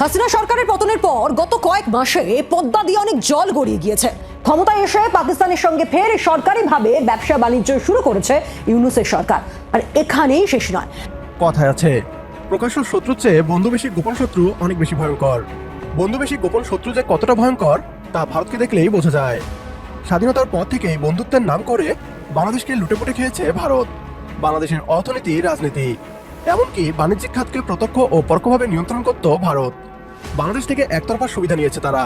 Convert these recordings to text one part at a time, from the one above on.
হাসিনা সরকারের পতনের পর গত কয়েক মাসে পদ্মা দিয়ে অনেক জল গড়িয়ে গিয়েছে। ক্ষমতায় এসে পাকিস্তানের সঙ্গে ফের সরকারিভাবে ব্যবসা বাণিজ্য শুরু করেছে ইউনুসের সরকার। আর এখানেই শেষ নয়। কথায় আছে, প্রকাশ্য শত্রু চেয়ে বন্ধু বেশি গোপন শত্রু অনেক বেশি ভয়ঙ্কর। বন্ধু বেশি গোপন শত্রু যে কতটা ভয়ঙ্কর, তা ভারতকে দেখলেই বোঝা যায়। স্বাধীনতার পর থেকেই বন্ধুত্বের নাম করে বাংলাদেশকে লুটেপুটে খেয়েছে ভারত। বাংলাদেশের অর্থনীতি, রাজনীতি, এমনকি বাণিজ্যিক খাতকে প্রত্যক্ষ ও পরোক্ষভাবে নিয়ন্ত্রণ করত ভারত। বাংলাদেশ থেকে একতরফা সুবিধা নিয়েছে তারা।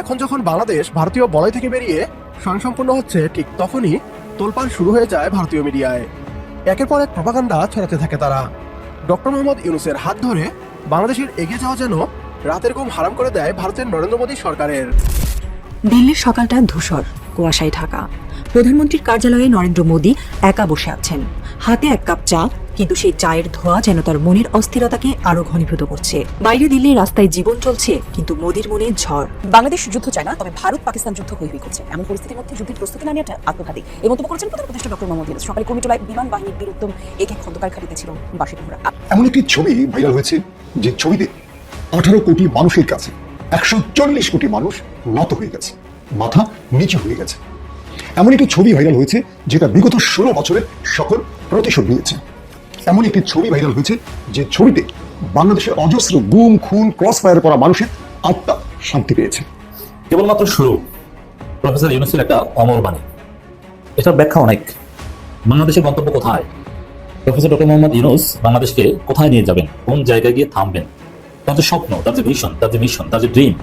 এখন যখন বাংলাদেশ ভারতীয় বলয় থেকে বেরিয়ে স্বয়ংসম্পূর্ণ হচ্ছে, ঠিক তখনই তোলপাড় শুরু হয়ে যায় ভারতীয় মিডিয়ায়। একের পর এক প্রপাগান্ডা ছড়াতে থাকে তারা। ডক্টর মোহাম্মদ ইউনুসের হাত ধরে বাংলাদেশের এগিয়ে যাওয়া যেন রাতের ঘুম হারাম করে দেয় ভারতের নরেন্দ্র মোদী সরকারের। দিল্লির সকালটা ধূসর, কুয়াশায় ঢাকা। প্রধানমন্ত্রীর কার্যালয়ে নরেন্দ্র মোদী একা বসে আছেন। হাতে এক কাপ চা কিন্তু সেই চায়ের ধোয়া যেন তার মনের অস্থিরতাকে আরও ঘনীভূত করছে। বাইরে দিল্লির রাস্তায় জীবন চলছে, কিন্তু মোদির মনে ঝড়। বাংলাদেশ যুদ্ধ চায় না, তবে ভারত পাকিস্তান যুদ্ধ হই হই করছে। এমন পরিস্থিতির মধ্যে যুদ্ধের প্রস্তুতি না নেওয়াটা আত্মঘাতী। এই মন্তব্য করেছেন প্রধান উপদেষ্টা ডক্টর মোহাম্মদ ইউনুস। সকালে কমিটোলায় বিমান বাহিনীর বীরুত্তম একে খন্দকার খাটিতে ছিল মোহরা এমন একটি ছবি ভাইরাল হয়েছে, যে ছবিতে আঠারো কোটি মানুষের কাছে, একশো চল্লিশ কোটি মানুষ নত হয়ে গেছে, মাথা নিচু হয়ে গেছে। এমন একটি ছবি ভাইরাল হয়েছে, যেটা বিগত ষোলো বছরের সকল প্রতিশোধ নিয়েছে। এমন একটি ছবি ভাইরাল হয়েছে যে ছবিতে বাংলাদেশের অজস্র গুম, খুন ক্রস ফায়ার করা মানুষের আত্মা শান্তি পেয়েছে। কেবলমাত্র শুরু। প্রফেসর ইউনুসের একটা অমর বাণী। এটার ব্যাখ্যা অনেক। বাংলাদেশের গন্তব্য কোথায়? প্রফেসর ডক্টর মোহাম্মদ ইউনুস বাংলাদেশকে কোথায় নিয়ে যাবেন? কোন জায়গায় গিয়ে থামবেন? তার যে স্বপ্ন, তার যে ভিশন তার যে মিশন তার যে ড্রিম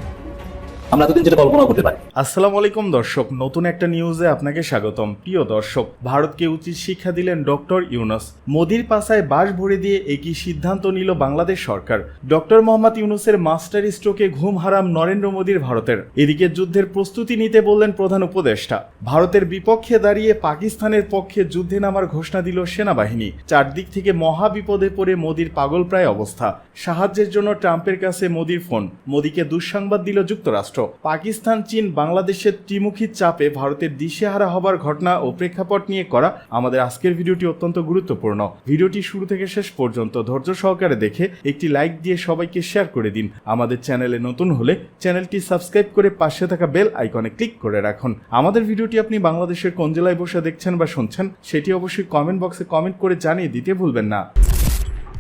আমরা এতদিন যেটা কল্পনা করতে পারি আসসালামু আলাইকুম দর্শক, নতুন একটা নিউজে আপনাকে স্বাগতম। প্রিয় দর্শক, ভারতকে উচিত শিক্ষা দিলেন ডক্টর ইউনুস। মোদির পাশায় বাস ভরে দিয়ে একই সিদ্ধান্ত নিল বাংলাদেশ সরকার। ডক্টর মোহাম্মদ ইউনুসের মাস্টার স্ট্রোকে ঘুম হারাম নরেন্দ্র মোদীর ভারতের। এদিকে যুদ্ধের প্রস্তুতি নিতে বললেন প্রধান উপদেষ্টা। ভারতের বিপক্ষে দাঁড়িয়ে পাকিস্তানের পক্ষে যুদ্ধে নামার ঘোষণা দিল সেনাবাহিনী। চারদিক থেকে মহা বিপদে পড়ে মোদির পাগলপ্রায় অবস্থা। সাহায্যের জন্য ট্রাম্পের কাছে মোদির ফোন। মোদিকে দুঃসংবাদ দিল যুক্তরাষ্ট্র। পাকিস্তান, চীন, বাংলাদেশের ত্রিমুখী চাপে ভারতের দিশেহারা হবার ঘটনা ও প্রেক্ষাপট নিয়ে করা আমাদের আজকের ভিডিওটি অত্যন্ত গুরুত্বপূর্ণ। ভিডিওটি শুরু থেকে শেষ পর্যন্ত ধৈর্য সহকারে দেখে একটি লাইক দিয়ে সবাইকে শেয়ার করে দিন। আমাদের চ্যানেলে নতুন হলে চ্যানেলটি সাবস্ক্রাইব করে পাশে থাকা বেল আইকনে ক্লিক করে রাখুন। আমাদের ভিডিওটি আপনি বাংলাদেশের কোন জেলায় বসে দেখছেন বা শুনছেন, সেটি অবশ্যই কমেন্ট বক্সে কমেন্ট করে জানিয়ে দিতে ভুলবেন না।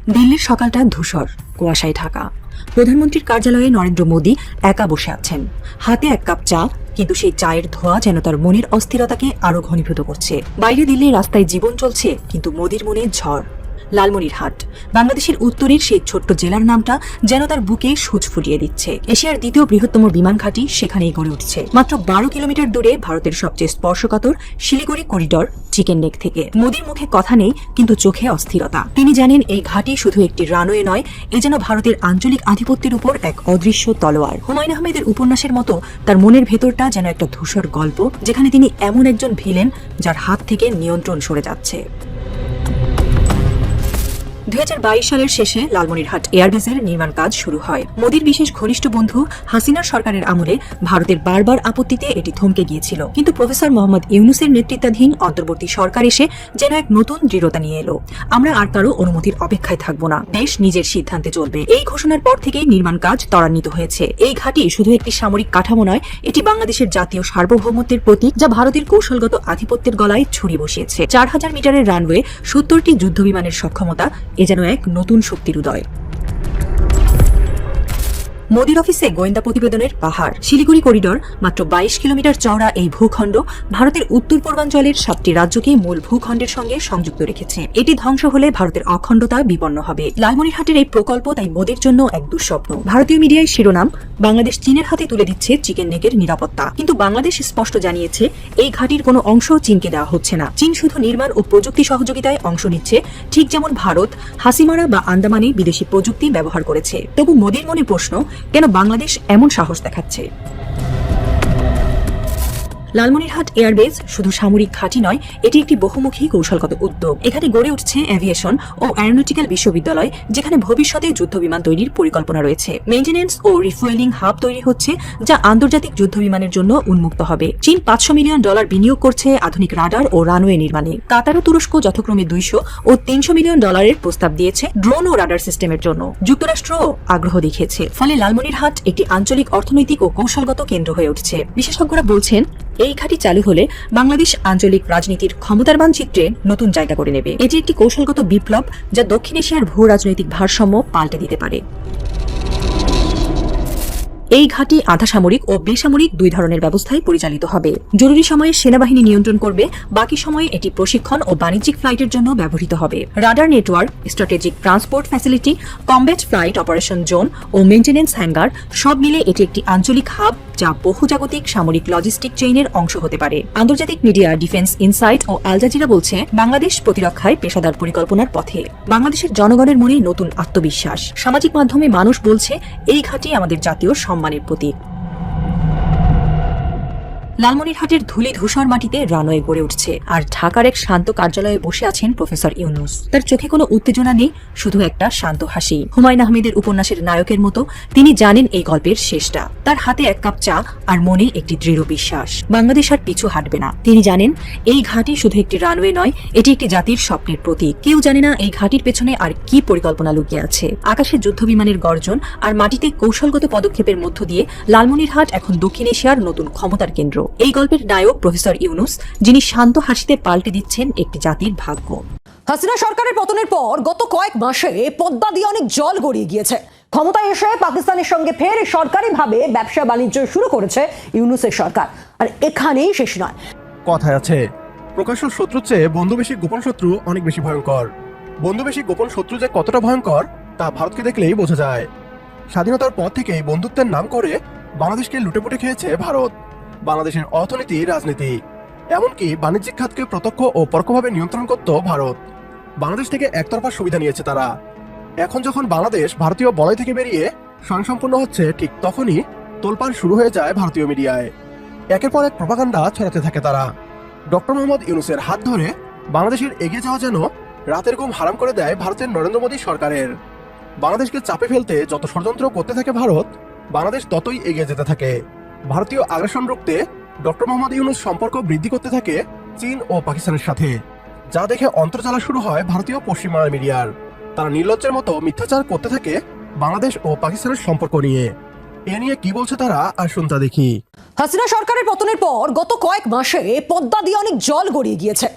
দিল্লির সকালটা ধূসর, কুয়াশায় ঢাকা। প্রধানমন্ত্রীর কার্যালয়ে নরেন্দ্র মোদী একা বসে আছেন। হাতে এক কাপ চা, কিন্তু সেই চায়ের ধোয়া যেন তার মনের অস্থিরতাকে আরও ঘনীভূত করছে। বাইরে দিল্লির রাস্তায় জীবন চলছে, কিন্তু মোদীর মনে ঝড়। লালমনিরহাট। বাংলাদেশের উত্তরের সেই ছোট্ট জেলার নামটা যেন তার বুকে সূচ ফুটিয়ে দিচ্ছে। এশিয়ার দ্বিতীয় বৃহত্তম বিমান ঘাঁটি সেখানেই গড়ে উঠছে। মাত্র বারো কিলোমিটার দূরে ভারতের সবচেয়ে স্পর্শকাতর শিলিগুড়ি করিডর, চিকেন নেক থেকে। মোদির মুখে কথা নেই, কিন্তু চোখে অস্থিরতা। তিনি জানেন, এই ঘাঁটি শুধু একটি রানওয়ে নয়, এ যেন ভারতের আঞ্চলিক আধিপত্যের উপর এক অদৃশ্য তলোয়ার। হুমায়ুন আহমেদের উপন্যাসের মতো তার মনের ভেতরটা যেন একটা ধূসর গল্প, যেখানে তিনি এমন একজন ভিলেন যার হাত থেকে নিয়ন্ত্রণ সরে যাচ্ছে। দুই হাজার বাইশ সালের শেষে লালমনিরহাট এয়ারবেসের নির্মাণ কাজ শুরু হয়। মোদীর বিশেষ ঘনিষ্ঠ বন্ধু হাসিনার সরকারের আমলে ভারতের বারবার আপত্তিতে এটি থমকে গিয়েছিল। কিন্তু প্রফেসর মোহাম্মদ ইউনুসের নেতৃত্বাধীন অন্তর্বর্তী সরকার এসে যেন এক নতুন দৃঢ়তা নিয়ে এলো। আমরা আর কারও অনুমতির অপেক্ষায় থাকব না। দেশ নিজের সিদ্ধান্তে চলবে। এই ঘোষণার পর থেকেই নির্মাণ কাজ ত্বরান্বিত হয়েছে। এই ঘাটি শুধু একটি সামরিক কাঠামো নয়, এটি বাংলাদেশের জাতীয় সার্বভৌমত্বের প্রতীক যা ভারতের কৌশলগত আধিপত্যের গলায় ছুরি বসিয়েছে। চার হাজার মিটারের রানওয়ে সত্তরটি যুদ্ধ যুদ্ধবিমানের সক্ষমতা এ যেন এক নতুন শক্তির উদয়। মোদির অফিসে গোয়েন্দা প্রতিবেদনের পাহাড়। শিলিগুড়ি করিডর, মাত্র বাইশ কিলোমিটার চওড়া এই ভূখণ্ড, ভারতের উত্তর পূর্বাঞ্চলের সাতটি রাজ্যকে মূল ভূখণ্ডের সঙ্গে সংযুক্ত রেখেছে। এটি ধ্বংস হলে ভারতের অখণ্ডতা বিপন্ন হবে। লালমনিরহাটের এই প্রকল্প তাই মোদির জন্য এক দুঃস্বপ্ন। ভারতীয় মিডিয়ায় শিরোনাম, বাংলাদেশ চীনের হাতে তুলে দিচ্ছে চিকেন নেকের নিরাপত্তা। কিন্তু বাংলাদেশ স্পষ্ট জানিয়েছে, এই ঘাটির কোনো অংশ চীনকে দেওয়া হচ্ছে না। চীন শুধু নির্মাণ ও প্রযুক্তি সহযোগিতায় অংশ নিচ্ছে, ঠিক যেমন ভারত, হাসিমারা বা আন্দামানে বিদেশি প্রযুক্তি ব্যবহার করেছে। তবু মোদির মনে প্রশ্ন কেন বাংলাদেশ এমন সাহস দেখাচ্ছে? লালমনিরহাট এয়ারবেস শুধু সামরিক ঘাঁটি নয়, এটি একটি বহুমুখী কৌশলগত উদ্যোগ। এখানে গড়ে উঠছে এভিয়েশন ও অ্যারোনটিক্যাল বিশ্ববিদ্যালয়, যেখানে ভবিষ্যতে যুদ্ধবিমান তৈরির পরিকল্পনা রয়েছে। মেইনটেনেন্স ও রিফুয়েলিং হাব তৈরি হচ্ছে, যা আন্তর্জাতিক যুদ্ধবিমানের জন্য উন্মুক্ত হবে। চীন পাঁচশো মিলিয়ন ডলার বিনিয়োগ করছে আধুনিক রাডার ও রানওয়ে নির্মাণে। কাতার ও তুরস্ক যথাক্রমে দুইশো ও তিনশো মিলিয়ন ডলারের প্রস্তাব দিয়েছে ড্রোন ও রাডার সিস্টেমের জন্য। যুক্তরাষ্ট্র আগ্রহ দেখিয়েছে। ফলে লালমনিরহাট একটি আঞ্চলিক অর্থনৈতিক ও কৌশলগত কেন্দ্র হয়ে উঠছে। বিশেষজ্ঞরা বলছেন এই ঘাঁটি চালু হলে বাংলাদেশ আঞ্চলিক রাজনীতির ক্ষমতার মানচিত্রে নতুন জায়গা করে নেবে। এটি একটি কৌশলগত বিপ্লব যা দক্ষিণ এশিয়ার ভূ রাজনৈতিক ভারসাম্য পাল্টে দিতে পারে। এই ঘাঁটি আধা সামরিক ও বেসামরিক দুই ধরনের ব্যবস্থায় পরিচালিত হবে। জরুরি সময়ে সেনাবাহিনী নিয়ন্ত্রণ করবে, বাকি সময়ে এটি প্রশিক্ষণ ও বাণিজ্যিক ফ্লাইটের জন্য ব্যবহৃত হবে। Radar network, strategic transport facility, combat flight operation zone ও মেইনটেনেন্স হ্যাঙ্গার, সব মিলে এটি একটি আঞ্চলিক হাব যা বহুজাগতিক সামরিক লজিস্টিক চেইনের অংশ হতে পারে। আন্তর্জাতিক মিডিয়া ডিফেন্স ইনসাইট ও আলজাজিরা বলছে, বাংলাদেশ প্রতিরক্ষায় পেশাদার পরিকল্পনার পথে। বাংলাদেশের জনগণের মনে নতুন আত্মবিশ্বাস। সামাজিক মাধ্যমে মানুষ বলছে, এই ঘাঁটি আমাদের জাতীয় সম্মানের প্রতীক। লালমনিরহাটের ধুলি ধূসর মাটিতে রানওয়ে গড়ে উঠছে আর ঢাকার এক শান্ত কার্যালয়ে বসে আছেন প্রফেসর ইউনুস। তার চোখে কোনো উত্তেজনা নেই, শুধু একটা শান্ত হাসি। হুমায়ুন আহমেদের উপন্যাসের নায়কের মতো তিনি জানেন এই গল্পের শেষটা। তার হাতে এক কাপ চা আর মনে একটি দৃঢ় বিশ্বাস। বাংলাদেশ আর পিছু হাঁটবে না। তিনি জানেন, এই ঘাঁটি শুধু একটি রানওয়ে নয়, এটি একটি জাতির স্বপ্নের প্রতীক। কেউ জানে না এই ঘাঁটির পেছনে আর কি পরিকল্পনা লুকিয়ে আছে। আকাশে যুদ্ধবিমানের গর্জন আর মাটিতে কৌশলগত পদক্ষেপের মধ্য দিয়ে লালমনিরহাট এখন দক্ষিণ এশিয়ার নতুন ক্ষমতার কেন্দ্র। এই গল্পের নায়ক প্রফেসর ইউনুস যিনি শান্ত হাসিতে পাল্টে দিচ্ছেন একটি জাতির ভাগ্য। হাসিনা সরকারের পতনের পর গত কয়েক মাসে পদ্মা দিয়ে অনেক জল গড়িয়ে গিয়েছে। ক্ষমতায় এসে পাকিস্তানের সঙ্গে ফের সরকারিভাবে ব্যবসা বাণিজ্য শুরু করেছে ইউনুসের সরকার। আর এখানেই শেষ নয়। কথায় আছে প্রকাশ্য শত্রুর চেয়ে বন্ধু বেশি গোপন শত্রু অনেক বেশি ভয়ঙ্কর। বন্ধু বেশি গোপন শত্রু যে কতটা ভয়ঙ্কর তা ভারতকে দেখলেই বোঝা যায়। স্বাধীনতার পর থেকেই বন্ধুত্বের নাম করে বাংলাদেশকে লুটেপুটে খেয়েছে ভারত। বাংলাদেশের অর্থনীতি, রাজনীতি, এমনকি বাণিজ্যিক খাতকে প্রত্যক্ষ ও পরোক্ষভাবে নিয়ন্ত্রণ করত ভারত। বাংলাদেশ থেকে একতরফা সুবিধা নিয়েছে তারা। এখন যখন বাংলাদেশ ভারতীয় বলয় থেকে বেরিয়ে স্বয়ংসম্পূর্ণ হচ্ছে, ঠিক তখনই তোলপাড় শুরু হয়ে যায় ভারতীয় মিডিয়ায়। একের পর এক প্রপাগান্ডা ছড়াতে থাকে তারা। ডক্টর মোহাম্মদ ইউনুসের হাত ধরে বাংলাদেশের এগিয়ে যাওয়া যেন রাতের ঘুম হারাম করে দেয় ভারতের নরেন্দ্র মোদী সরকারের। বাংলাদেশকে চাপে ফেলতে যত ষড়যন্ত্র করতে থাকে ভারত, বাংলাদেশ ততই এগিয়ে যেতে থাকে। ভারতীয় আগ্রাসন রুখতে ডক্টর মোহাম্মদ ইউনুস সম্পর্ক বৃদ্ধি করতে থাকে চীন ও পাকিস্তানের সাথে, যা দেখে অন্তর্জালা শুরু হয় ভারতীয় পশ্চিমবাংলা মিডিয়ার। তারা নির্লজ্জের মতো মিথ্যাচার করতে থাকে বাংলাদেশ ও পাকিস্তানের সম্পর্ক নিয়ে। এ নিয়ে কি বলছে তারা, আসুন তা দেখি। হাসিনা সরকারের পতনের পর গত কয়েক মাসে পদ্মা দিয়ে অনেক জল গড়িয়ে গিয়েছে।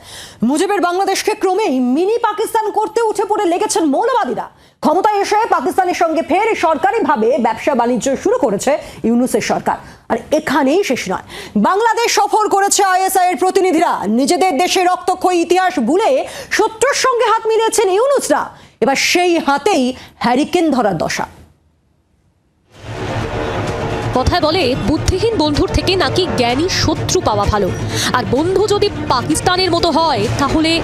মুজিবের বাংলাদেশকে ক্রমেই মিনি পাকিস্তান করতে উঠে পড়ে লেগেছেন মৌলবাদীরা। ক্ষমতায় এসে পাকিস্তানের সঙ্গে ফের সরকারিভাবে ব্যবসা বাণিজ্য শুরু করেছে ইউনুসের সরকার। আর এখানেই শেষ নয়। বাংলাদেশ সফর করেছে আইএসআই এর প্রতিনিধিরা। নিজেদের দেশে রক্তক্ষয়ী ইতিহাস ভুলে শত্রুর সঙ্গে হাত মিলিয়েছেন ইউনুসরা। এবার সেই হাতেই হ্যারিকেন ধরার দশা। কথায় বলে, বুদ্ধিহীন বন্ধুর থেকে নাকি জ্ঞানী শত্রু পাওয়া ভালো। আর বন্ধু যদি পাকিস্তানের মতো হয়, তাহলে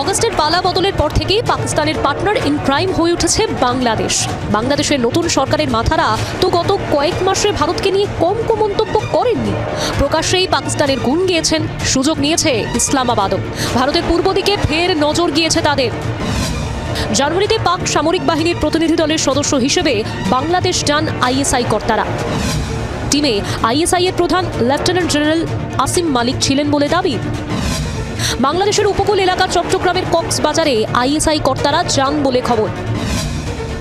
অগস্টের পালা বদলের পর থেকেই পাকিস্তানের পার্টনার ইন ক্রাইম হয়ে উঠেছে বাংলাদেশ। বাংলাদেশের নতুন সরকারের মাথারা তো গত কয়েক মাসে ভারতকে নিয়ে কম মন্তব্য করেননি। প্রকাশ্যেই পাকিস্তানের গুণ গিয়েছেন, সুযোগ নিয়েছে ইসলামাবাদও। ভারতের পূর্ব দিকে ফের নজর গিয়েছে তাদের। জানুয়ারিতে পাক সামরিক বাহিনীর প্রতিনিধি দলের সদস্য হিসেবে বাংলাদেশ যান আইএসআই কর্তারা। টিমে আইএসআই এর প্রধান লেফটেন্যান্ট জেনারেল আসিম মালিক ছিলেন বলে দাবি। বাংলাদেশের উপকূল এলাকা চট্টগ্রামের কক্সবাজারে আইএসআই কর্তারা যান বলে খবর।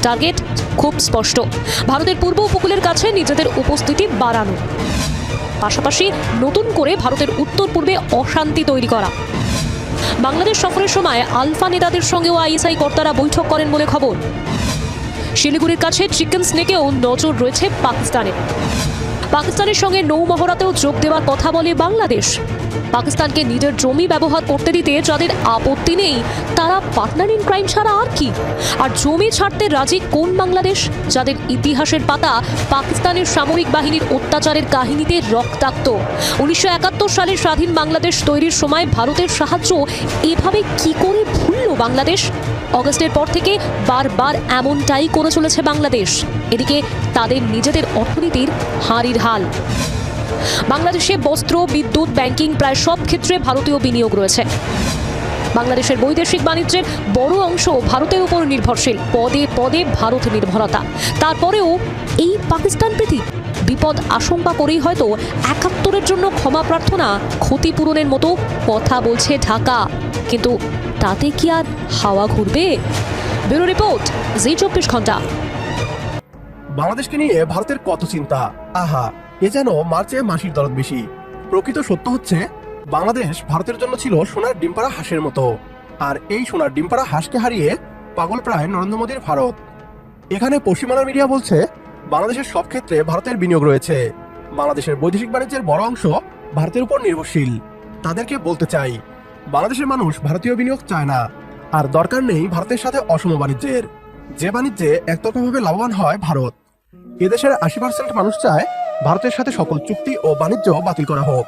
টার্গেট খুব স্পষ্ট। ভারতের পূর্ব উপকূলের কাছে নিজেদের উপস্থিতি বাড়ানো। পাশাপাশি নতুন করে ভারতের উত্তর পূর্বে অশান্তি তৈরি করা। বাংলাদেশ সফরের সময় আলফা নেতাদের সঙ্গেও আইএসআই কর্তারা বৈঠক করেন বলে খবর। শিলিগুড়ির কাছে চিকেন স্নেকেও নজর রয়েছে পাকিস্তানের। পাকিস্তানের সঙ্গে নৌমহড়াতেও যোগ দেওয়ার কথা বলে বাংলাদেশ। পাকিস্তানকে নিজের জমি ব্যবহার করতে দিতে যাদের আপত্তি নেই, তারা পার্টনার ইন ক্রাইম ছাড়া আর কি? আর জমি ছাড়তে রাজি কোন বাংলাদেশ? যাদের ইতিহাসের পাতা পাকিস্তানের সামরিক বাহিনীর অত্যাচারের কাহিনীতে রক্তাক্ত। উনিশশো একাত্তর সালে স্বাধীন বাংলাদেশ তৈরির সময় ভারতের সাহায্য এভাবে কি করে ভুলল বাংলাদেশ? অগস্টের পর থেকে বারবার এমনটাই করে চলেছে বাংলাদেশ। এদিকে তাদের নিজেদের অর্থনীতির হারির হাল। বাংলাদেশে বস্ত্র, বিদ্যুৎ, ব্যাংকিং প্রায় সব ক্ষেত্রে ভারতীয় বিনিয়োগ রয়েছে। বাংলাদেশের বৈদেশিক বাণিজ্যের বড় অংশ ভারতের উপর নির্ভরশীল। পদে পদে ভারত নির্ভরতা। তারপরেও এই পাকিস্তান প্রীতি বিপদ আশঙ্কা করেই হয়তো একাত্তরের জন্য ক্ষমা প্রার্থনা ক্ষতিপূরণের মতো কথা বলছে ঢাকা। কিন্তু তাতে কি আর হাওয়া ঘুরবে? ব্যুরো রিপোর্ট, জি চব্বিশ ঘণ্টা। বাংলাদেশকে নিয়ে ভারতের কত চিন্তা? আহা, এ যেন মার্চে মাসির দরদ বেশি। প্রকৃত সত্য হচ্ছে, বাংলাদেশ ভারতের জন্য ছিল সোনার ডিমপাড়া হাঁসের মতো। আর এই সোনার ডিমপাড়া হাঁসকে হারিয়ে পাগল প্রায় নরেন্দ্র মোদীর ভারত। এখানে পশ্চিমালার মিডিয়া বলছে, বাংলাদেশের সব ক্ষেত্রে ভারতের বিনিয়োগ রয়েছে। বাংলাদেশের বৈদেশিক বাণিজ্যের বড় অংশ ভারতের উপর নির্ভরশীল। তাদেরকে বলতে চাই, বাংলাদেশের মানুষ ভারতীয় বিনিয়োগ চায় না। আর দরকার নেই ভারতের সাথে অসম বাণিজ্যের। যে বাণিজ্যে একতরফাভাবে লাভবান হয় ভারত। এদেশের আশি পার্সেন্ট মানুষ চায় ভারতের সাথে সকল চুক্তি ও বাণিজ্য বাতিল করা হোক।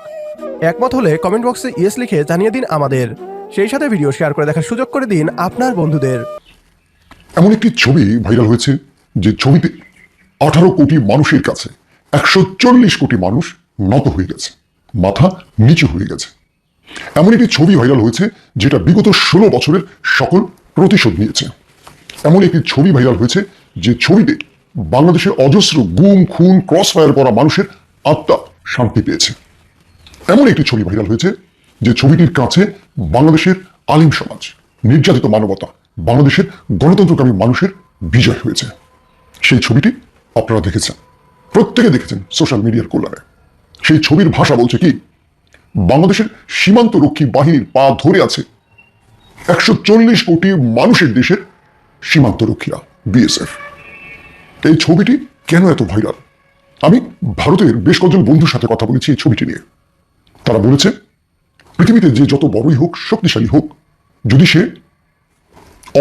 একমত হলে কমেন্ট বক্সে ইয়েস লিখে জানিয়ে দিন আমাদের। সেই সাথে ভিডিও শেয়ার করে দেখার সুযোগ করে দিন আপনার বন্ধুদের। এমন একটি ছবি ভাইরাল হয়েছে যে ছবিতে আঠারো কোটি মানুষের কাছে একশো চল্লিশ কোটি মানুষ নত হয়ে গেছে। মাথা নিচু হয়ে গেছে। এমন একটি ছবি ভাইরাল হয়েছে যেটা বিগত ষোলো বছরের সকল প্রতিশোধ নিয়েছে। এমন একটি ছবি ভাইরাল হয়েছে যে ছবিতে বাংলাদেশের অজস্র গুম, খুন ক্রস ফায়ার করা মানুষের আত্মা শান্তি পেয়েছে। এমন একটি ছবি ভাইরাল হয়েছে যে ছবিটির কাছে বাংলাদেশের আলিম সমাজ, নির্যাতিত মানবতা বাংলাদেশের গণতন্ত্রকামী মানুষের বিজয় হয়েছে। সেই ছবিটি আপনারা দেখেছেন, প্রত্যেকে দেখেছেন সোশ্যাল মিডিয়ার কল্যাণে। সেই ছবির ভাষা বলছে কি, বাংলাদেশের সীমান্ত রক্ষী বাহিনীর পা ধরে আছে একশো চল্লিশ কোটি মানুষের দেশের সীমান্ত রক্ষীরা বিএসএফ এই ছবিটি কেন এত ভাইরাল? আমি ভারতের বেশ কয়েকজন বন্ধুর সাথে কথা বলেছি এই ছবিটি নিয়ে। তারা বলেছে, পৃথিবীতে যে যত বড়ই হোক, শক্তিশালী হোক, যদি সে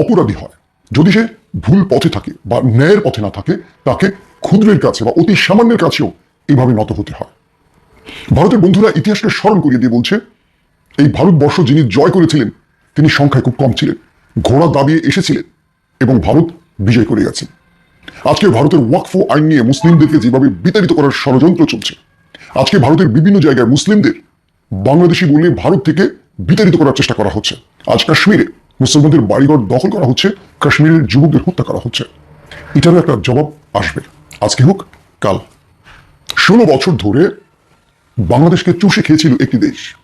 অপরাধী হয়, যদি সে ভুল পথে থাকে বা ন্যায়ের পথে না থাকে, তাকে ক্ষুদ্রের কাছে বা অতি সামান্যের কাছেও এইভাবে নত হতে হয়। ভারতের বন্ধুরা ইতিহাসকে স্মরণ করিয়ে দিয়ে বলছে, এই ভারতবর্ষ যিনি জয় করেছিলেন, তিনি সংখ্যায় খুব কম ছিলেন ঘোড়া দাবিয়ে এসেছিলেন এবং ভারত বিজয় করে গেছেন আজকে ভারতের ওয়াকফ আইন নিয়ে মুসলিমদেরকে যেভাবে বিতাড়িত করার ষড়যন্ত্র চলছে, আজকে ভারতের বিভিন্ন জায়গায় মুসলিমদের বাংলাদেশি বলে ভারত থেকে বিতাড়িত করার চেষ্টা করা হচ্ছে। আজ কাশ্মীরে মুসলমানদের বাড়িঘর দখল করা হচ্ছে, কাশ্মীরের যুবকদের হত্যা করা হচ্ছে। এটারও একটা জবাব আসবে। আজকে হোক, কাল। ষোলো বছর ধরে বাংলাদেশকে চুষে খেয়েছিল একটি দেশ।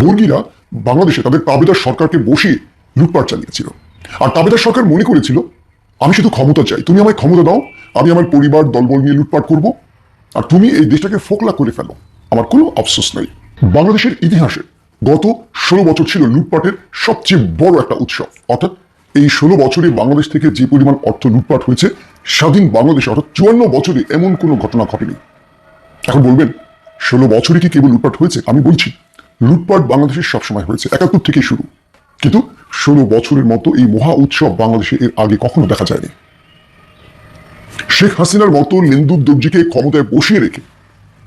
বর্গীরা বাংলাদেশে তাদের তাবেদার সরকারকে বসিয়ে লুটপাট চালিয়েছিল। আর তাবেদার সরকার মনে করেছিল আমি শুধু ক্ষমতা চাই। তুমি আমায় ক্ষমতা দাও, আমি আমার পরিবার, দলবল নিয়ে লুটপাট করব, আর তুমি এই দেশটাকে ফোকলা করে ফেলো। আমার কোনো আফসোস নাই। বাংলাদেশের ইতিহাসে গত ষোলো বছর ছিল লুটপাটের সবচেয়ে বড় একটা উৎসব। অর্থাৎ এই ষোলো বছরে বাংলাদেশ থেকে যে পরিমাণ অর্থ লুটপাট হয়েছে, স্বাধীন বাংলাদেশে অর্থাৎ চুয়ান্ন বছরে এমন কোনো ঘটনা ঘটেনি। এখন বলবেন, ষোলো বছরে কি কেবল লুটপাট হয়েছে? আমি বলছি, লুটপাট বাংলাদেশের সবসময় হয়েছে, একাত্তর থেকে শুরু। কিন্তু ষোলো বছরের মতো এই মহা উৎসব বাংলাদেশে এর আগে কখনো দেখা যায়নি। শেখ হাসিনার মতো লেন্দুর দর্জিকে ক্ষমতায় বসিয়ে রেখে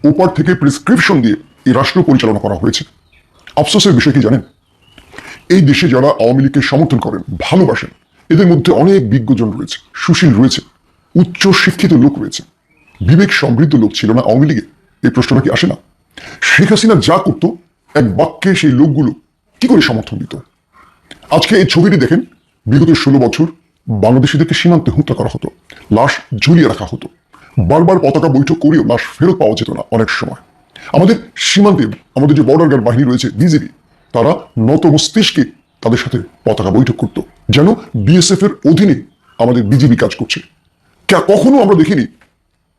ওপার থেকে প্রেসক্রিপশন দিয়ে এই রাষ্ট্র পরিচালনা করা হয়েছে। আফসোসের বিষয় কি জানেন? এই দেশে যারা আওয়ামী লীগকে সমর্থন করেন, ভালোবাসেন, এদের মধ্যে অনেক বিজ্ঞজন রয়েছে, সুশীল রয়েছে, উচ্চ শিক্ষিত লোক রয়েছে। বিবেক সমৃদ্ধ লোক ছিল না আওয়ামী লীগে? এই প্রশ্নটা কি আসে না? শেখ হাসিনা যা করতো, এক বাক্যে সেই লোকগুলো কি করে সমর্থন দিত? আজকে এই ছবিটি দেখেন, বিগত ষোলো বছর বাংলাদেশিদেরকে সীমান্তে হত্যা করা হতো, লাশ ঝুলিয়ে রাখা হতো। বারবার পতাকা বৈঠক করেও লাশ ফেরত পাওয়া যেত না অনেক সময়। আমাদের সীমান্তে আমাদের যে বর্ডার গার্ড বাহিনী রয়েছে বিজেপি তারা নত মস্তিষ্কে তাদের সাথে পতাকা বৈঠক করত, যেন বিএসএফ এর অধীনে আমাদের বিজেপি কাজ করছে। কখনো আমরা দেখিনি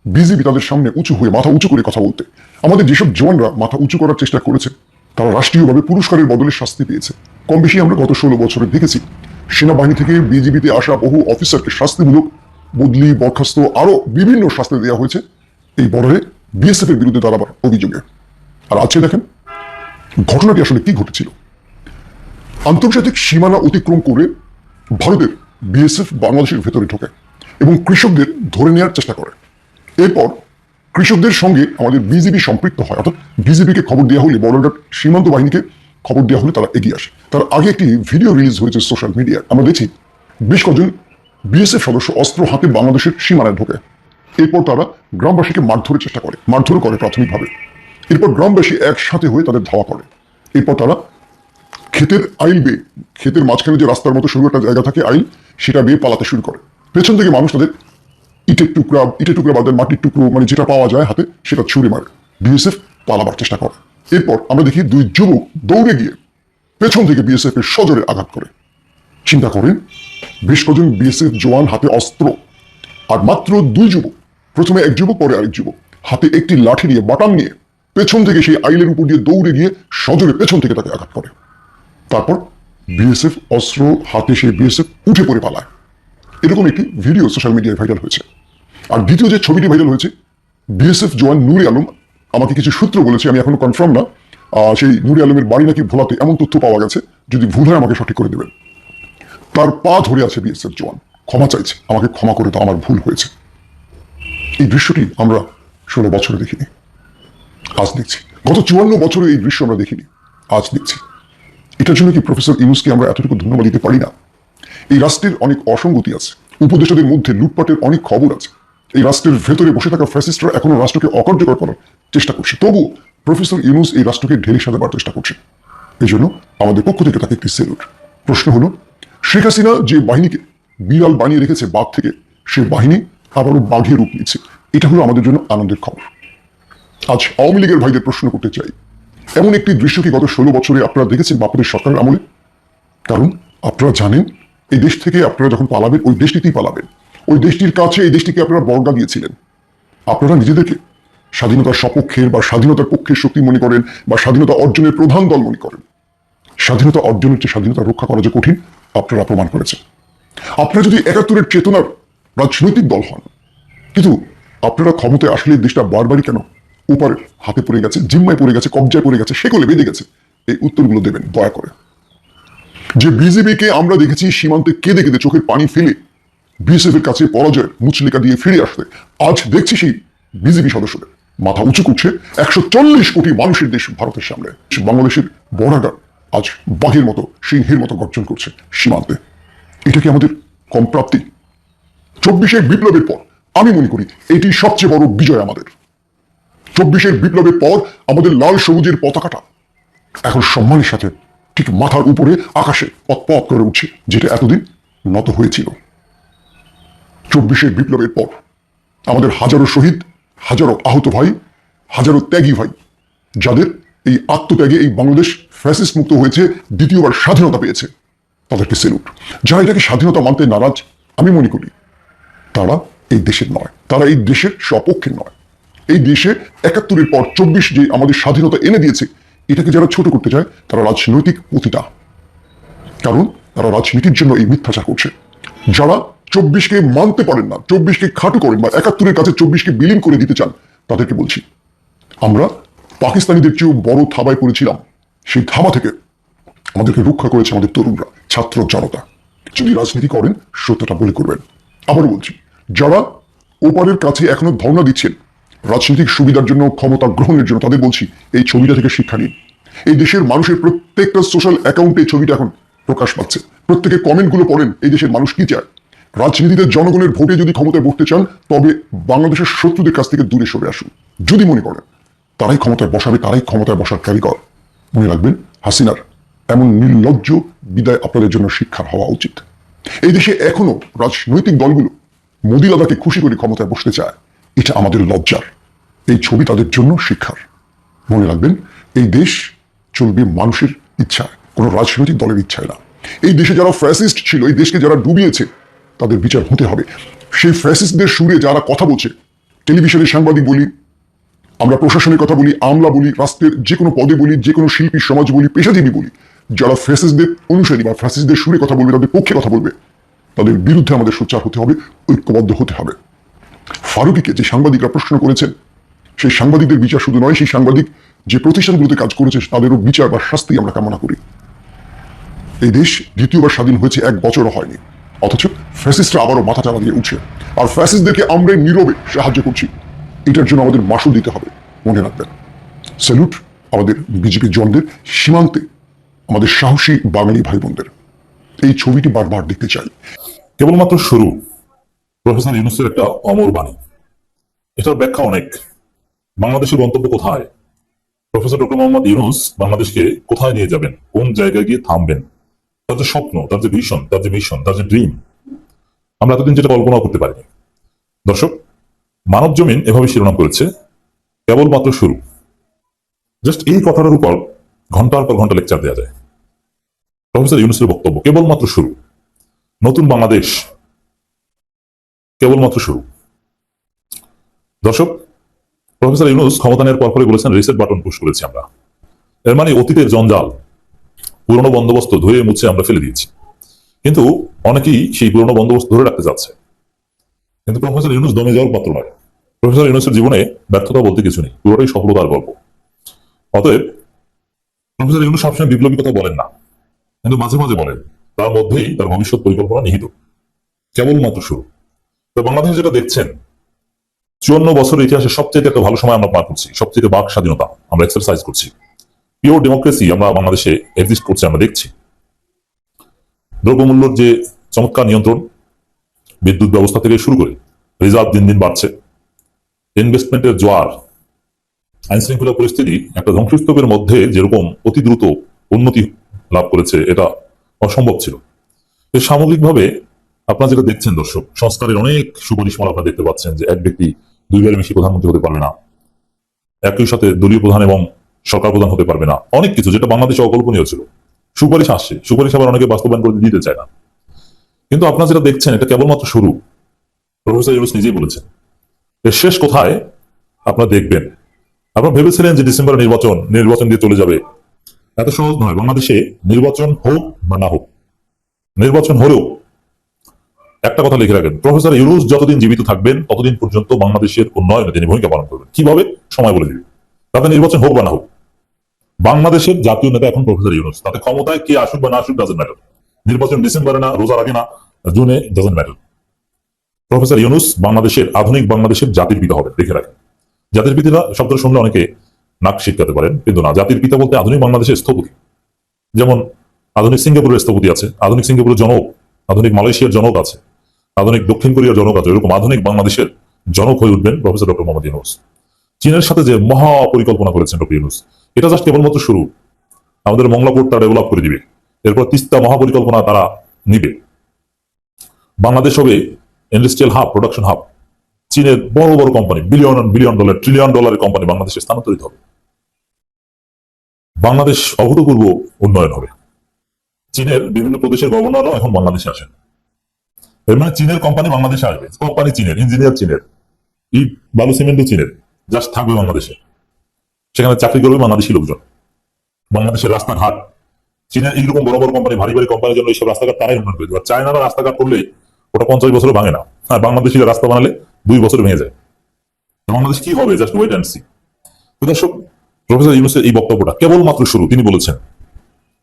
বিজেপি তাদের সামনে উঁচু হয়ে মাথা উঁচু করে কথা বলতে। আমাদের যেসব জওয়ানরা মাথা উঁচু করার চেষ্টা করেছে তারা রাষ্ট্রীয়ভাবে পুরস্কারের বদলে শাস্তি পেয়েছে। কম বেশি আমরা গত ষোলো বছরে দেখেছি, সেনাবাহিনী থেকে বিজেপিতে আসা বহু অফিসারকে শাস্তিমূলক, বদলি, বরখাস্ত আরও বিভিন্ন শাস্তি দেওয়া হয়েছে। এই বর্ডারে বিএসএফ এর বিরুদ্ধে দাঁড়াবার অভিযোগে। আর আজকে দেখেন, ঘটনাটি আসলে কি ঘটেছিল। আন্তর্জাতিক সীমানা অতিক্রম করে ভারতের বিএসএফ বাংলাদেশের ভেতরে ঢোকে এবং কৃষকদের ধরে নেওয়ার চেষ্টা করে। এরপর কৃষকদের সঙ্গে আমাদের বিজেপি সম্পৃক্ত হয়। অর্থাৎ বিজেপিকে খবর দেওয়া হলে বর্ডার সীমান্ত বাহিনীকে খবর দেওয়া হলে তারা এগিয়ে আসে। তার আগে একটি ভিডিও রিলিজ হয়েছে সোশ্যাল মিডিয়ায়। আমরা দেখছি বেশ কজন বিএসএফ সদস্য অস্ত্র হাতে বাংলাদেশের সীমানায় ঢোকে। এরপর তারা গ্রামবাসীকে মারধরের চেষ্টা করে, মারধরও করে প্রাথমিকভাবে। এরপর গ্রামবাসী একসাথে হয়ে তাদের ধাওয়া করে। এরপর তারা ক্ষেতের আইল বেয়ে, ক্ষেতের মাঝখানে যে রাস্তার মতো সরু একটা জায়গা থাকে আইল, সেটা বেয়ে পালাতে শুরু করে। পেছন থেকে মানুষ তাদের ইটের টুকরা ইটের টুকরা বাদের মাটির টুকরো মানে যেটা পাওয়া যায় হাতে, সেটা ছুঁড়ে মারে। বিএসএফ পালাবার চেষ্টা করে। এরপর আমরা দেখি দুই যুবক দৌড়ে গিয়ে পেছন থেকে বিএসএফ এর সজোরে আঘাত করে। চিন্তা করেন, বেশ কজন বিএসএফ জওয়ান হাতে অস্ত্র। আর মাত্র দুই যুবক, প্রথমে এক যুবক, পরে আরেক যুবক, হাতে একটি লাঠি নিয়ে বাটাম নিয়ে পেছন থেকে সেই আইলের উপর দিয়ে দৌড়ে গিয়ে সজোরে পেছন থেকে তাকে আঘাত করে। তারপর বিএসএফ অস্ত্র হাতে সেই বিএসএফ উঠে পড়ে পালায়। এরকম একটি ভিডিও সোশ্যাল মিডিয়ায় ভাইরাল হয়েছে। আর দ্বিতীয় যে ছবিটি ভাইরাল হয়েছে বিএসএফ জওয়ান নুরি আলম আমাকে কিছু সূত্র বলেছে, আমি এখনও কনফার্ম না। সেই নুরি আলমের বাড়ি নাকি ভোলাতে এমন তথ্য পাওয়া গেছে, যদি ভুল হয় আমাকে সঠিক করে দেবেন। তার পা ধরে আছে বিএসএফ জওয়ান, ক্ষমা চাইছে, আমাকে ক্ষমা করে তো আমার ভুল হয়েছে। এই দৃশ্যটি আমরা ষোলো বছরে দেখিনি। আজ দেখছি। গত চুয়ান্ন বছরে এই দৃশ্য আমরা দেখিনি। আজ দেখছি। এটার জন্য কি প্রফেসর ইউনুসকে আমরা এতটুকু ধন্যবাদ দিতে পারি না? এই রাষ্ট্রের অনেক অসঙ্গতি আছে। উপদেষ্টাদের মধ্যে লুটপাটের অনেক খবর আছে। এই রাষ্ট্রের ভেতরে বসে থাকা ফ্যাসিস্টরা এখনও রাষ্ট্রকে অকার্যকর করার চেষ্টা করছে। তবু প্রফেসর ইউনুস এই রাষ্ট্রকে ঢেলে সাজাবার চেষ্টা করছে। এই জন্য আমাদের পক্ষ থেকে তাকে একটি সেলুট প্রশ্ন হলো, শেখ হাসিনা যে বাহিনীকে বিড়াল বানিয়ে রেখেছে বাঘ থেকে, সে বাহিনী আবারও বাঘের রূপ নিচ্ছে। এটা হলো আমাদের জন্য আনন্দের খবর। আজ আওয়ামী লীগের ভাইদের প্রশ্ন করতে চাই। এমন একটি দৃশ্য কি গত ষোলো বছরে আপনারা দেখেছেন বাপুরের সরকারের আমলে? কারণ আপনারা জানেন এই দেশ থেকে আপনারা যখন পালাবেন, ওই দেশটিতেই পালাবেন। ওই দেশটির কাছে, এই দেশটিকে আপনারা বর্গা দিয়েছিলেন। আপনারা নিজেদেরকে স্বাধীনতার সপক্ষের বা স্বাধীনতার পক্ষের শক্তি মনে করেন বা স্বাধীনতা অর্জনের প্রধান দল মনে করেন। স্বাধীনতা অর্জনের চেয়ে স্বাধীনতা রক্ষা করা যে কঠিন, আপনারা প্রমাণ করেছেন। আপনারা যদি একাত্তরের চেতনার রাজনৈতিক দল হন, কিন্তু আপনারা ক্ষমতায় আসলে দেশটা বারবারই কেন উপরে হাতে পড়ে গেছে, জিম্মায় পড়ে গেছে, কবজায় পড়ে গেছে সেগুলো বেঁধে গেছে, এই উত্তরগুলো দেবেন, দয়া করে। যে বিজেপিকে আমরা দেখেছি সীমান্তে কেঁদে কেঁদে চোখের পানি ফেলে। বিএসএফ এর কাছে পরাজয়ের মুচলিকা দিয়ে ফিরে আসতে। আজ দেখছি সেই বিজেপি সদস্যদের। মাথা উঁচু করছে একশো চল্লিশ কোটি মানুষের দেশ ভারতের সামনে। বাংলাদেশের বর্ডার আজ বাঘের মতো, সিংহের মতো গর্জন করছে সীমান্তে। এটা কি আমাদের কম প্রাপ্তি? চব্বিশের বিপ্লবের পর, আমি মনে করি এটি সবচেয়ে বড় বিজয় আমাদের। চব্বিশের বিপ্লবের পর আমাদের লাল সবুজের পতাকাটা এখন সম্মানের সাথে ঠিক মাথার উপরে আকাশে পথ করে উঠছে, যেটা এতদিন নত হয়েছিল। চব্বিশের বিপ্লবের পর আমাদের হাজারো শহীদ, হাজারো আহত ভাই, হাজারো ত্যাগী ভাই, যাদের এই আত্মত্যাগে এই বাংলাদেশ ফ্যাসিস্ট মুক্ত হয়েছে, দ্বিতীয়বার স্বাধীনতা পেয়েছে, তাদেরকে সেলুট যারা এটাকে স্বাধীনতা মানতে নারাজ, আমি মনে করি তারা এই দেশের নয়, তারা এই দেশের সপক্ষের নয়। এই দেশে একাত্তরের পর চব্বিশ যে আমাদের স্বাধীনতা এনে দিয়েছে এটাকে যারা ছোট করতে চায়, তারা রাজনৈতিক পতিতা। কারণ তারা রাজনীতির জন্য এই মিথ্যাচার করছে। যারা চব্বিশকে মানতে পারেন না, চব্বিশকে খাটু করেন বা একাত্তরের কাছে চব্বিশকে বিলীন করে দিতে চান, তাদেরকে বলছি, আমরা পাকিস্তানিদের চেয়েও বড় থাবায় পড়েছিলাম। সেই থাবা থেকে আমাদেরকে রক্ষা করেছে আমাদের তরুণরা, ছাত্র জনতা। যদি রাজনীতি করেন, সত্যটা বলে করবেন। আবারও বলছি, যারা ওপারের কাছে এখনও ধর্ণা দিচ্ছেন রাজনৈতিক সুবিধার জন্য, ক্ষমতা গ্রহণের জন্য, তাদের বলছি, এই ছবিটা থেকে শিক্ষা নিন। এই দেশের মানুষের প্রত্যেকটা সোশ্যাল অ্যাকাউন্টে ছবিটা এখন প্রকাশ পাচ্ছে। প্রত্যেকে কমেন্টগুলো পড়েন, এই দেশের মানুষ কি চায়? রাজনীতিতে জনগণের ভোটে যদি ক্ষমতায় বসতে চান, তবে বাংলাদেশের শত্রুদের কাছ থেকে দূরে সরে আসুন। যদি মনে করেন, তারাই ক্ষমতায় বসাবে, তারাই ক্ষমতায় বসার কারিগর মনে রাখবেন, হাসিনার এমন নির্লজ্জ বিদায় আপনাদের জন্য শিক্ষার হওয়া উচিত। এই দেশে এখনও রাজনৈতিক দলগুলো মোদী দাদাকে খুশি করে ক্ষমতায় বসতে চায়। এটা আমাদের লজ্জার। এই ছবি তাদের জন্য শিক্ষার। মনে রাখবেন, এই দেশ চলবে মানুষের ইচ্ছায় কোনো রাজনৈতিক দলের ইচ্ছায় না। এই দেশে যারা ফ্যাসিস্ট ছিল, এই দেশকে যারা ডুবিয়েছে, তাদের বিচার হতে হবে। সেই ফ্যাসিস্টদের সুরে যারা কথা বলছে টেলিভিশনের সাংবাদিক বলি, আমরা প্রশাসনের কথা বলি, আমলা বলি, রাষ্ট্রের যে কোনো পদে বলি যে কোনো শিল্পী, সমাজ বলি, পেশাজীবী বলি, যারা ফ্যাসিস্টদের অনুসারী বা ফ্যাসিস্টদের সুরে কথা বলবে, তাদের পক্ষে কথা বলবে, তাদের বিরুদ্ধে আমাদের সোচ্চার হতে হবে, ঐক্যবদ্ধ হতে হবে। ফারুকিকে যে সাংবাদিকরা প্রশ্ন করেছেন, সেই সাংবাদিকদের বিচার শুধু নয়, সেই সাংবাদিক যে প্রতিষ্ঠানগুলোতে কাজ করেছে, তাদেরও বিচার বা শাস্তি আমরা কামনা করি। এই দেশ দ্বিতীয়বার স্বাধীন হয়েছে এক বছরও হয়নি। অথচ ফ্যাসিস্টরা আবারও মাথা চালা দিয়ে উঠছে। আর ফ্যাসিস্টদেরকে আমরা নীরবে সাহায্য করছি। এটার জন্য আমাদের মাসুল দিতে হবে, মনে রাখবেন। স্যালুট আমাদের বিজেপি জনদের সীমান্তে আমাদের সাহসী বাঙালি ভাই বোনদের এই ছবিটি বারবার দেখতে চাই। কেবলমাত্র শুরু। প্রফেসর ইউনুসের একটা অমর বাণী। এটার ব্যাখ্যা অনেক। বাংলাদেশের গন্তব্য কোথায়? প্রফেসর ডক্টর মোহাম্মদ ইউনুস বাংলাদেশকে কোথায় নিয়ে যাবেন? কোন জায়গায় গিয়ে থামবেন? তার যে স্বপ্ন, তার যে ভিশন তার যে মিশন তার যে ড্রিম আমরা এতদিন যেটা কল্পনা করতে পারিনি। দর্শক মানব জমিন এভাবে শিরোনাম করেছে, কেবলমাত্র শুরু। জাস্ট এই কথাটার উপর ঘণ্টার পর ঘণ্টা লেকচার দেওয়া যায়। প্রফেসর ইউনুসের বক্তব্য, কেবলমাত্র শুরু। নতুন বাংলাদেশ, কেবলমাত্র শুরু। দর্শক, প্রফেসর ইউনুস ক্ষমতা নেওয়ার পরপরই বলেছেন, রিসেট বাটন পুশ করেছি আমরা। এর মানে অতীতের জঞ্জাল, পুরনো বন্দোবস্ত ধুয়ে মুছে আমরা ফেলে দিয়েছি। কিন্তু অনেকেই সেই পুরনো বন্দোবস্ত ধরে রাখতে যাচ্ছে। কিন্তু প্রফেসর ইউনুস দমে যাওয়ার পাত্র নয়। প্রফেসর ইউনুসের জীবনে ব্যর্থতা বলতে কিছু নেই, পুরোটাই সফলতার গল্প। অতএব, প্রফেসর ইউনুস সবসময় বিপ্লবী কথা বলেন না, কিন্তু মাঝে মাঝে বলেন, তার মধ্যেই তার ভবিষ্যৎ পরিকল্পনা নিহিত। কেবলমাত্র শুরু। তো বাংলাদেশে যেটা দেখছেন চুয়ান্ন বছরের ইতিহাসে সবচেয়ে একটা ভালো সময় আমরা পার করছি সবচেয়ে বাক স্বাধীনতা আমরা এক্সারসাইজ করছি। পিওর ডেমোক্রেসি আমরা বাংলাদেশে এক্সিস্ট করছে, আমরা দেখছি। দ্রব্যমূল্যর যে চমৎকার নিয়ন্ত্রণ, বিদ্যুৎ ব্যবস্থা থেকে শুরু করে রিজার্ভ দিন দিন বাড়ছে। ইনভেস্টমেন্টের জোয়ার আইন শৃঙ্খলা পরিস্থিতি একটা ধ্বংসস্তূপের মধ্যে যেরকম অতি দ্রুত উন্নতি লাভ করেছে, এটা অসম্ভব ছিল। সামগ্রিকভাবে আপনারা যেটা দেখছেন দর্শক, সংস্কারের অনেক সুপরিসীমা আপনারা দেখতে পাচ্ছেন যে এক ব্যক্তি দুইবারের বেশি প্রধানমন্ত্রী হতে পারবে না। একই সাথে দলীয় প্রধান এবং সরকার প্রধান হতে পারবে না। অনেক কিছু, যেটা বাংলাদেশে অকল্পনীয় ছিল। সুপারিশ আসছে। সুপারিশ আবার অনেকে বাস্তবায়ন করে দিতে চায় না। কিন্তু আপনারা যেটা দেখছেন, এটা কেবলমাত্র শুরু। প্রফেসর ইউনুস নিজেই বলেছেন। এর শেষ কোথায়? আপনারা দেখবেন। আপনারা ভেবেছিলেন যে ডিসেম্বরে নির্বাচন নির্বাচন দিয়ে চলে যাবে। এত সহজ নয়। বাংলাদেশে নির্বাচন হোক বা না হোক, নির্বাচন হলেও একটা কথা লিখে রাখেন, প্রফেসর ইউনুস যতদিন জীবিত থাকবেন, ততদিন পর্যন্ত বাংলাদেশের উন্নয়নে তিনি ভূমিকা পালন করবেন। কীভাবে? সময় বলে দিবে তাতে নির্বাচন হোক বা না হোক। বাংলাদেশের জাতীয় নেতা এখন প্রফেসর ইউনুস। তাতে ক্ষমতায় কে আসুক বা না আসুক ডাজেন্ট ম্যাটার নির্বাচন ডিসেম্বরে না রোজার আগে না, জুনে ডাজেন্ট ম্যাটার প্রফেসর ইউনুস বাংলাদেশের, আধুনিক বাংলাদেশের জাতির পিতা হবে দেখে রাখেন। জাতির পিতা শব্দ শুনলে অনেকে নাক শিটকাতে পারেন, কিন্তু না, জাতির পিতা বলতে আধুনিক বাংলাদেশের স্থপতি। যেমন আধুনিক সিঙ্গাপুরের স্থপতি আছে, আধুনিক সিঙ্গাপুরের জনক, আধুনিক মালয়েশিয়ার জনক আছে। আধুনিক দক্ষিণ কোরিয়ার জনক আছে এরকম আধুনিক বাংলাদেশের জনক হয়ে উঠবেন প্রফেসর ডক্টর মোহাম্মদ ইউনুস। চীনের সাথে যে মহা পরিকল্পনা করেছেন ডক্টর ইউনুস, এটা জাস্ট কেবলমাত্র শুরু। আমাদের মংলা পোর্টটা ডেভেলপ করে দিবে। এরপর তিস্তা মহাপরিকল্পনা তারা নিবে। বাংলাদেশ হবে ইন্ডাস্ট্রিয়াল হাব প্রোডাকশন হাব চীনের বড় বড় company billion billion dollar trillion ডলারের কোম্পানি বাংলাদেশে স্থানান্তরিত হবে। বাংলাদেশ অভূতপূর্ব উন্নয়ন হবে। চীনের বিভিন্ন প্রদেশের গভর্নররাও এখন বাংলাদেশে আসেন। এর মানে চীনের কোম্পানি বাংলাদেশে আসবে। কোম্পানি চীনের ইঞ্জিনিয়ার চীনের। ইট, বালু সিমেন্টও চীনের। জাস্ট থাকবে বাংলাদেশে। সেখানে চাকরি করবে বাংলাদেশি লোকজন। বাংলাদেশের রাস্তাঘাট। চীনের এইরকম বড় বড় কোম্পানি ভারী ভারী কোম্পানির জন্য এইসব রাস্তাঘাট তারাই উন্নয়ন করে। দেবে রাস্তাঘাট করলে ওটা পঞ্চাশ বছরও ভাঙে না। আর বাংলাদেশিরা রাস্তা বানালে দুই বছর ভেঙে যায়। বাংলাদেশ কি হবে? জাস্ট ওয়েট অ্যান্ড সি দর্শক, প্রফেসর ইউনুসের এই বক্তব্যটা কেবলমাত্র শুরু। তিনি বলেছেন,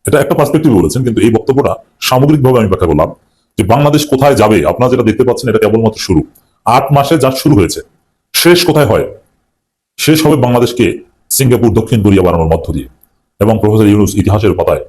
এটা একটা পার্সপেক্টিভ বলেছেন, কিন্তু এই বক্তব্যটা সামগ্রিকভাবে আমি ব্যাখ্যা করলাম। যে বাংলাদেশ কোথায় যাবে, আপনারা যেটা দেখতে পাচ্ছেন এটা কেবলমাত্র শুরু। আট মাসে যা শুরু হয়েছে, শেষ কোথায় হয়? শেষ হবে বাংলাদেশকে সিঙ্গাপুর, দক্ষিণ কোরিয়া বানানোর মধ্য দিয়ে। এবং প্রফেসর ইউনুস ইতিহাসের পাতায়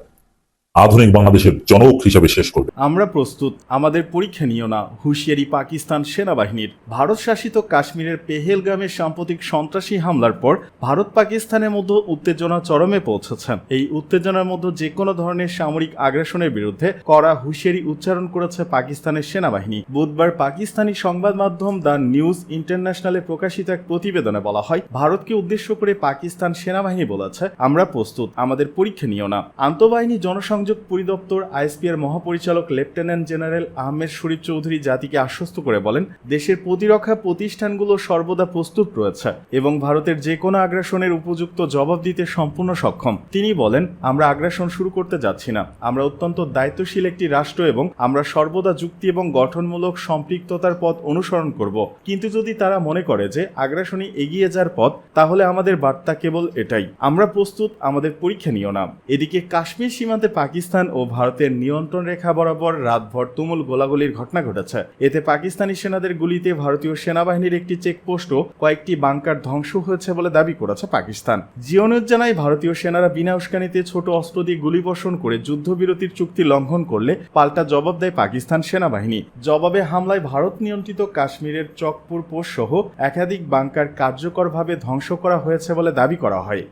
আধুনিক বাংলাদেশের জনক হিসাবে শেষ করবে। আমরা প্রস্তুত। আমাদের পরীক্ষা নিও না। হুঁশিয়ারি পাকিস্তান সেনাবাহিনীর। ভারত শাসিত কাশ্মীরের পেহেলগামের সাম্প্রতিক সন্ত্রাসী হামলার পর ভারত পাকিস্তানের মধ্যে উত্তেজনা চরমে পৌঁছেছে। এই উত্তেজনার মধ্যে যে কোনো ধরনের সামরিক আগ্রাসনের বিরুদ্ধে কড়া হুঁশিয়ারি উচ্চারণ করেছে পাকিস্তানের সেনাবাহিনী। বুধবার পাকিস্তানি সংবাদ মাধ্যম দ্য নিউজ ইন্টারন্যাশনালে প্রকাশিত এক প্রতিবেদনে বলা হয়, ভারতকে উদ্দেশ্য করে পাকিস্তান সেনাবাহিনী বলেছে, আমরা প্রস্তুত। আমাদের পরীক্ষা নিও না। আন্তঃবাহিনী জনসংযোগ পরিদপ্তর আইএসপিআর মহাপরিচালক লেফটেন্যান্ট জেনারেল আহমেদ শরীফ চৌধুরী জাতিকে আশ্বস্ত করে বলেন, দেশের প্রতিরক্ষা প্রতিষ্ঠানগুলো সর্বদা প্রস্তুত রয়েছে এবং ভারতের যে কোনো আগ্রাসনের উপযুক্ত জবাব দিতে সম্পূর্ণ সক্ষম। তিনি বলেন, আমরা আগ্রাসন শুরু করতে যাচ্ছি না। আমরা অত্যন্ত দায়িত্বশীল একটি রাষ্ট্র এবং আমরা সর্বদা যুক্তি এবং গঠনমূলক সম্পৃক্ততার পথ অনুসরণ করব। কিন্তু যদি তারা মনে করে যে আগ্রাসনী এগিয়ে যাওয়ার পথ, তাহলে আমাদের বার্তা কেবল এটাই। আমরা প্রস্তুত, আমাদের পরীক্ষা নিও না। এদিকে কাশ্মীর সীমান্তে পাকিস্তান ও ভারতের নিয়ন্ত্রণ রেখা বরাবর রাতভর তুমুল গোলাগুলির ঘটনা ঘটেছে। এতে পাকিস্তানি সেনাদের গুলিতে ভারতীয় সেনাবাহিনীর একটি চেকপোস্ট ও কয়েকটি বাংকার ধ্বংস হয়েছে বলে দাবি করেছে পাকিস্তান। জিওনিউজ জানায়, ভারতীয় সেনারা বিনা উস্কানিতে ছোট অস্ত্র দিয়ে গুলিবর্ষণ করে যুদ্ধবিরতির চুক্তি লঙ্ঘন করলে পাল্টা জবাব দেয় পাকিস্তান সেনাবাহিনী। জবাবে হামলায় ভারত নিয়ন্ত্রিত কাশ্মীরের চকপুর পোস্ট সহ একাধিক বাংকার কার্যকরভাবে ধ্বংস করা হয়েছে বলে দাবি করা হয়।